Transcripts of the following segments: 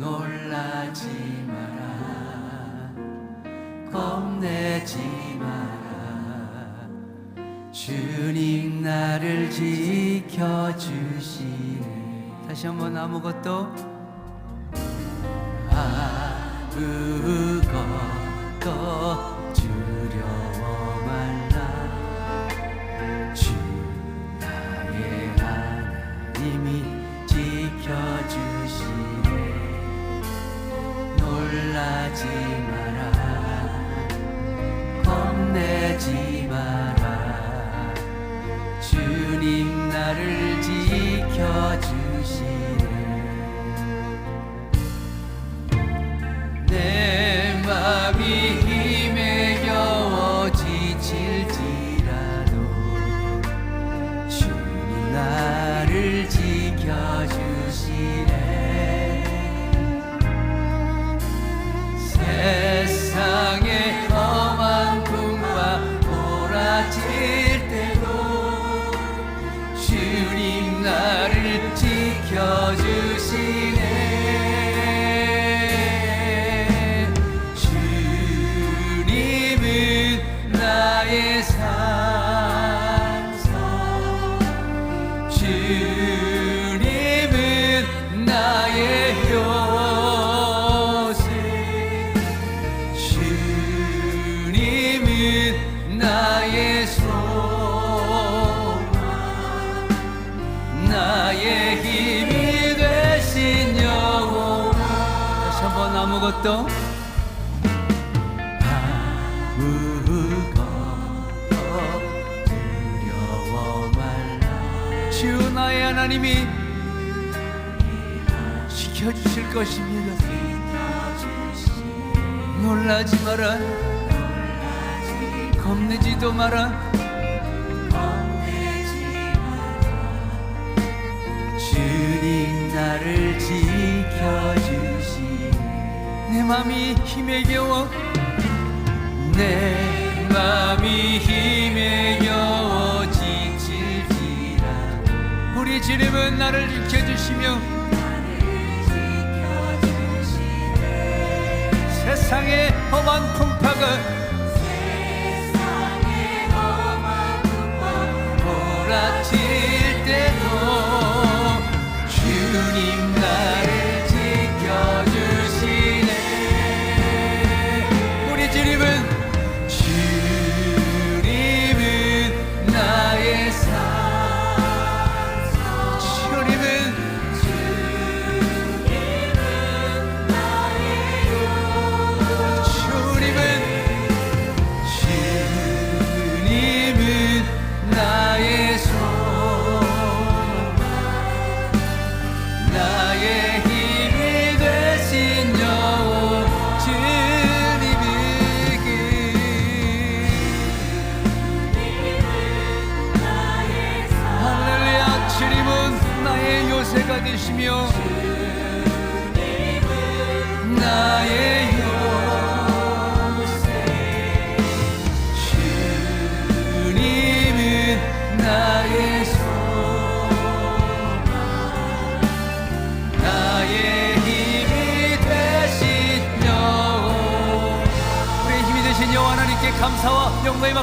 놀라지 마라. 겁내지 마라. 주님 나를 지켜주시네. 다시 한번 아무것도 아무 놀라지 마라. 겁내지 아무것도 아무것도 두려워 말라. 주 나의 하나님이 지켜주실 것입니다. 놀라지 마라. 겁내지도 마라. 주님 나를 지켜주시 내 맘이 힘에 겨워. 내 맘이 힘에 겨워 지칠지라. 우리 주님은 나를 지켜주시며 세상의 험한 풍파가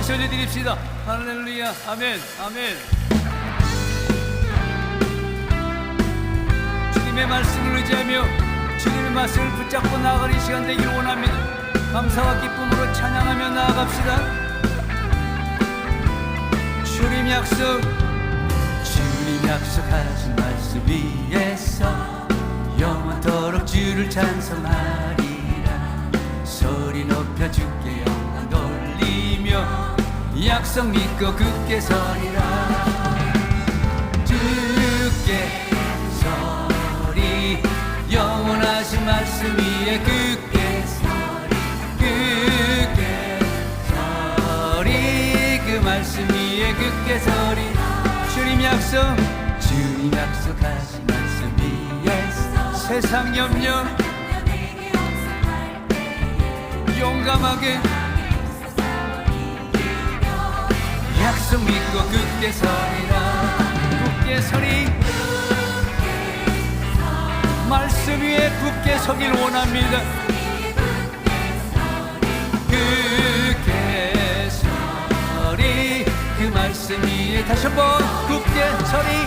박수 올려드립시다. 할렐루야. 아멘. 아멘. 주님의 말씀을 의지하며 주님의 말씀을 붙잡고 나아갈 이 시간 되기를 원합니다. 감사와 기쁨으로 찬양하며 나아갑시다. 주님 약속 주님 약속하신 말씀 위에서 영원토록 주를 찬송하리라. 소리 높여 주께 영광 돌리며 약속 믿고 굳게 서리라. 주께 서리. 영원하신 말씀 위에 굳게 서리. 굳게 서리. 그 말씀 위에 굳게 서리. 주님 약속 주님 약속하신 말씀 위에 세상 염려. 용감하게 약속 믿고 굳게 서리라. 굳게 서리. 말씀 위에 굳게 서길 원합니다. 굳게 서리. 그 말씀 위에 다시 한번 굳게 서리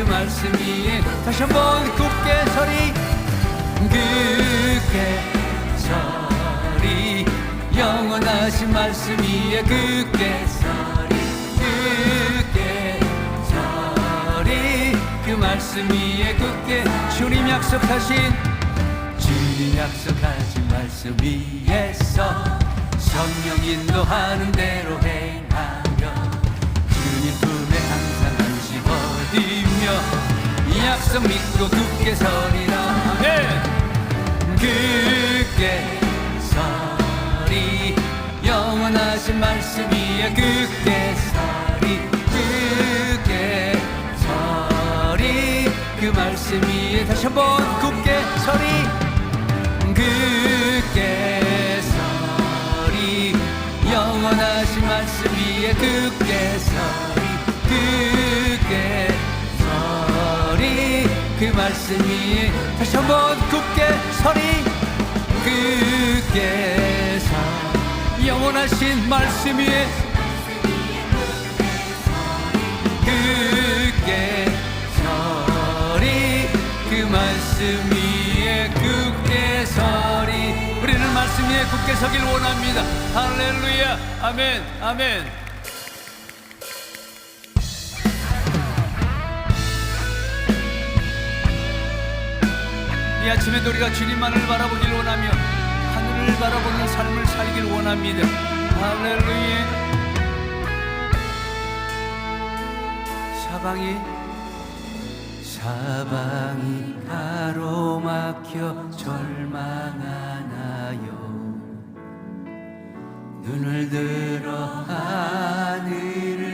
그 말씀 위에 다시 한번 굳게 서리. 굳게 서리. 영원하신 말씀 위에 굳게 서리. 굳게 서리. 그 말씀 위에 굳게 주님 약속하신 주님 약속하신 말씀 위에서 성령 인도하는 대로 행하며 주님 약속 믿고 굳게 서리라. 네. 굳게 서리. 영원하신 말씀 위에 굳게 서리. 굳게 서리. 그 말씀 위에 다시 한번 굳게 서리. 굳게 서리. 영원하신 말씀 위에 굳게 서리. 굳게 그 말씀 위에 다시 한번 굳게 서리. 굳게 서 영원하신 말씀 위에 굳게 서리. 그 말씀 위에 굳게 서리. 우리는 말씀 위에 굳게 서길 원합니다. 할렐루야. 아멘. 아멘 이 아침에도 우리가 주님만을 바라보길 원하며 하늘을 바라보는 삶을 살길 원합니다. 할렐루야. 사방이 사방이 가로막혀 절망하나요? 눈을 들어 하늘을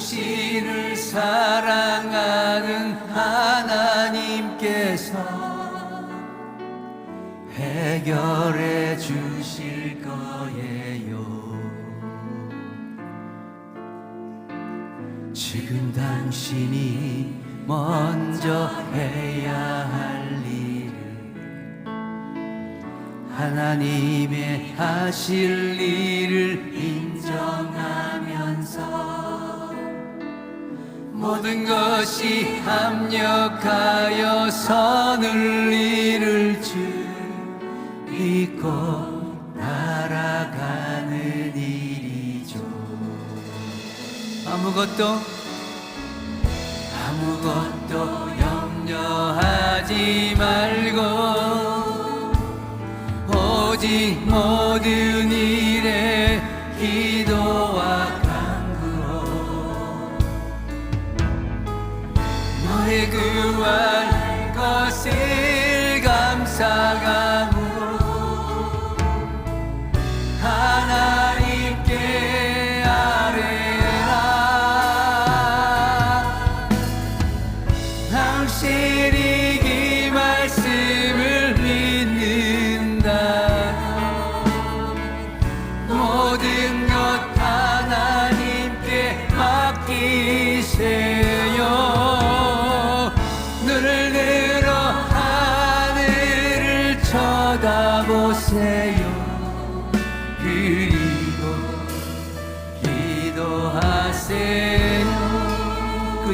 당신을 사랑하는 하나님께서 해결해 주실 거예요. 지금 당신이 먼저 해야 할 일을 하나님의 하실 일을 인정하면서 모든 것이 합력하여 선을 이룰 줄 믿고 날아가는 일이죠. 아무것도 아무것도 염려하지 말고 오직 모든 일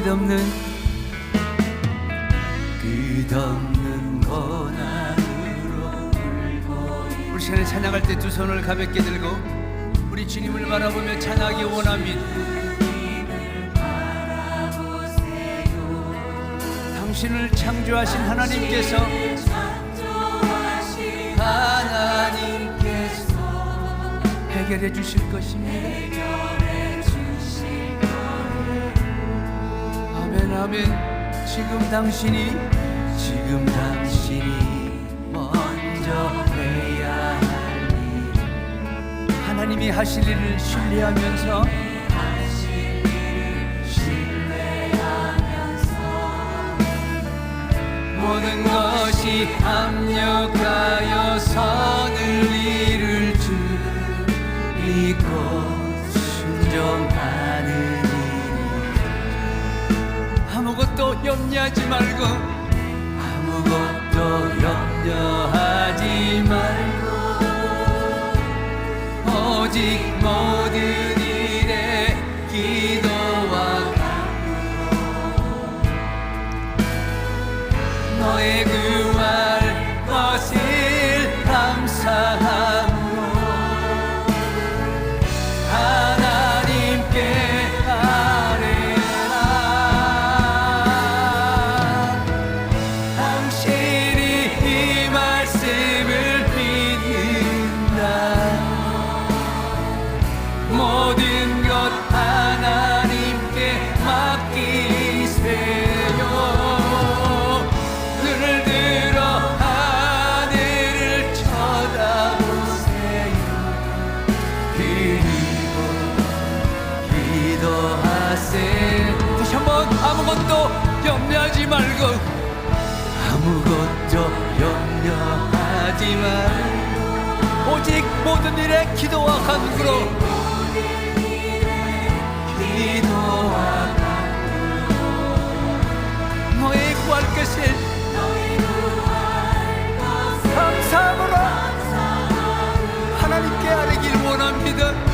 끝없는 끝없는 고난으로 우리 시간에 찬양할 때 두 손을 가볍게 들고 우리 주님을 바라보며 찬양하기 원합니다. 당신을 창조하신 하나님께서 하나님께서 해결해 주실 것입니다 아멘 지금 당신이 지금 당신이 먼저 해야 할 일. 하나님이 하실 일을 신뢰하면서 모든 것이 합력하여 선을 이룰 줄 믿고 순종하 염려하지 말고 아무것도 염려하지 말고 오직 모 염려하지 말고 아무것도 염려하지 말고 오직 모든 일에 기도와 간구로 기도와 간구로 너의 구할 것을 감사함으로 하나님께 아뢰길 원합니다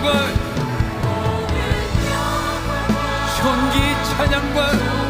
영광과 존귀 찬양과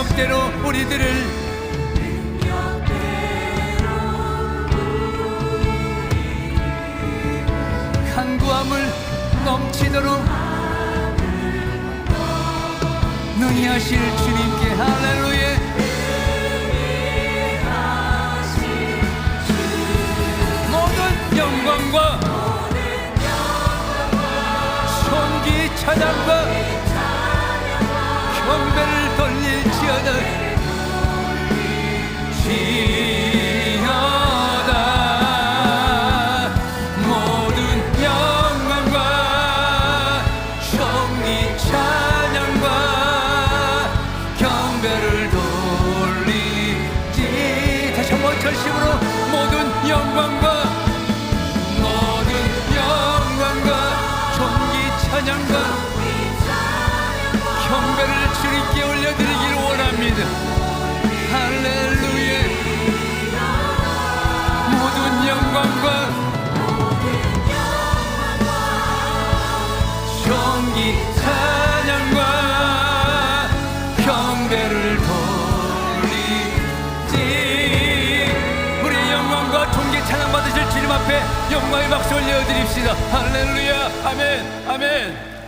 능력대로 우리들을 간구함을 넘치도록 능히 하실 주님께 할렐루야 영광의 박수 올려드립시다. 할렐루야. 아멘. 아멘.